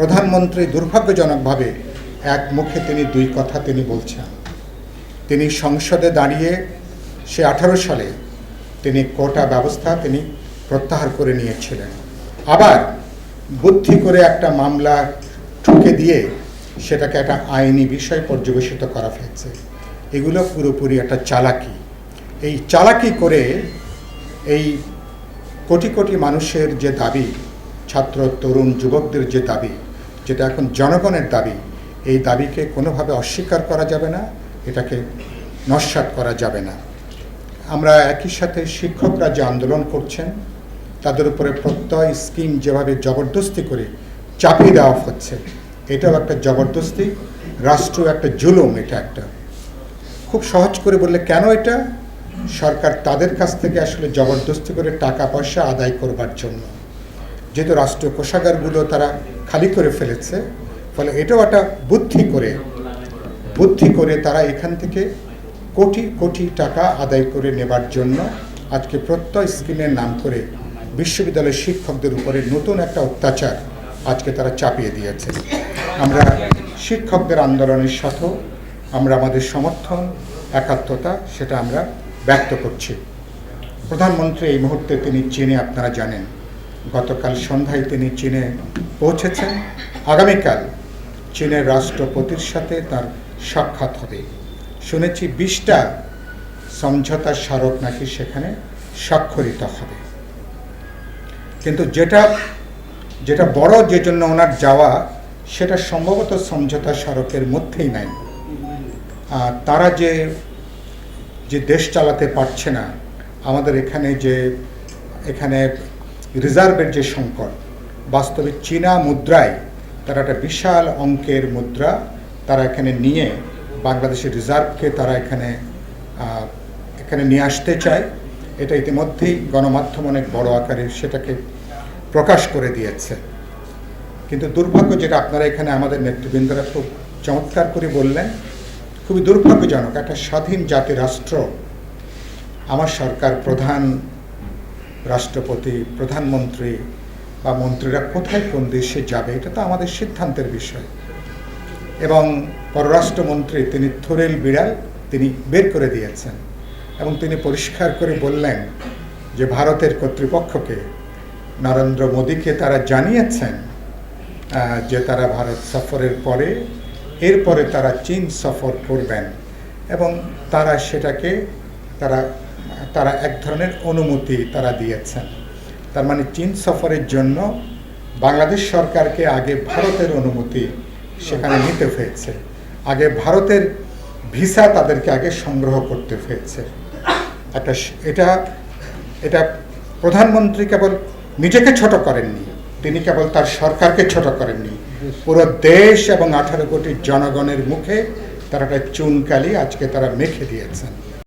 প্রধানমন্ত্রী দুর্ভাগ্যজনকভাবে এক মুখে তিনি দুই কথা তিনি বলছেন। তিনি সংসদে দাঁড়িয়ে সে আঠারো সালে তিনি কোটা ব্যবস্থা তিনি প্রত্যাহার করে নিয়েছিলেন। আবার বুদ্ধি করে একটা মামলা ঠুকে দিয়ে সেটাকে একটা আইনি বিষয় পর্যবেসিত করা হয়েছে। এগুলো পুরোপুরি একটা চালাকি। এই চালাকি করে এই কোটি কোটি মানুষের যে দাবি, ছাত্র, তরুণ, যুবকদের যে দাবি যেটা এখন জনগণের দাবি, এই দাবিকে কোনোভাবে অস্বীকার করা যাবে না, এটাকে নস্বাত করা যাবে না। আমরা একই সাথে শিক্ষকরা যে আন্দোলন করছেন, তাদের উপরে প্রত্যয় স্কিম যেভাবে জবরদস্তি করে চাপিয়ে দেওয়া হচ্ছে, এটাও একটা জবরদস্তি রাষ্ট্র একটা জুলুম এটা একটা। খুব সহজ করে বললে কেন এটা? সরকার তাদের কাছ থেকে আসলে জবরদস্তি করে টাকা পয়সা আদায় করবার জন্য। যেহেতু রাষ্ট্রীয় কোষাগারগুলো তারা খালি করে ফেলেছে, ফলে এটাও একটা বুদ্ধি করে বুদ্ধি করে তারা এখান থেকে কোটি কোটি টাকা আদায় করে নেবার জন্য আজকে প্রত্যয় স্কিমের নাম করে বিশ্ববিদ্যালয়ের শিক্ষকদের উপরে নতুন একটা অত্যাচার আজকে তারা চাপিয়ে দিয়েছে। আমরা শিক্ষকদের আন্দোলনের সাথেও আমরা আমাদের সমর্থন, একাত্মতা সেটা আমরা ব্যক্ত করছি। প্রধানমন্ত্রী এই মুহূর্তে তিনি চীনে, আপনারা জানেন। গতকাল সন্ধ্যায় তিনি চীনে পৌঁছেছেন। আগামীকাল চীনের রাষ্ট্রপতির সাথে তার সাক্ষাৎ হবে। শুনেছি বিশটা সমঝোতা স্মারক নাকি সেখানে স্বাক্ষরিত হবে। কিন্তু যেটা যেটা বড় যে জন্য ওনার যাওয়া, সেটা সম্ভবত সমঝোতা স্মারকের মধ্যেই নাই। আর তারা যে যে দেশ চালাতে পারছে না, আমাদের এখানে যে, এখানে রিজার্ভের যে সংকট, বাস্তবে চীনা মুদ্রায় তারা একটা বিশাল অঙ্কের মুদ্রা তারা এখানে নিয়ে বাংলাদেশের রিজার্ভকে তারা এখানে এখানে নিয়ে আসতে চায়। এটা ইতিমধ্যেই গণমাধ্যম অনেক বড় আকারে সেটাকে প্রকাশ করে দিয়েছে। কিন্তু দুর্ভাগ্য যেটা আপনারা এখানে আমাদের নেতৃবৃন্দরা খুব চমৎকার করে বললেন, খুবই দুর্ভাগ্যজনক একটা স্বাধীন জাতি রাষ্ট্র আমার সরকার প্রধান রাষ্ট্রপতি, প্রধানমন্ত্রী বা মন্ত্রীরা কোথায় কোন দেশে যাবে, এটা তো আমাদের সিদ্ধান্তের বিষয়। এবং পররাষ্ট্রমন্ত্রী তিনি থোরেল বিড়াল তিনি বের করে দিয়েছেন এবং তিনি পরিষ্কার করে বললেন যে ভারতের কর্তৃপক্ষকে নরেন্দ্র মোদীকে তারা জানিয়েছেন যে তারা ভারত সফরের পরে, এরপরে তারা চীন সফর করবেন এবং তারা সেটাকে, তারা তারা এক ধরনের অনুমতি তারা দিয়েছেন। তার মানে চীন সফরের জন্য বাংলাদেশ সরকারকে আগে ভারতের অনুমতি সেখানে নিতে হয়েছে। আগে ভারতের ভিসা তাদেরকে আগে সংগ্রহ করতে হয়েছে। একটা এটা এটা প্রধানমন্ত্রী কেবল নিজেকে ছোট করেননি, তিনি কেবল তার সরকারকে ছোট করেননি। পুরো দেশ এবং আঠারো কোটি জনগণের মুখে তারা একটা চুনকালি আজকে তারা মেখে দিয়েছেন।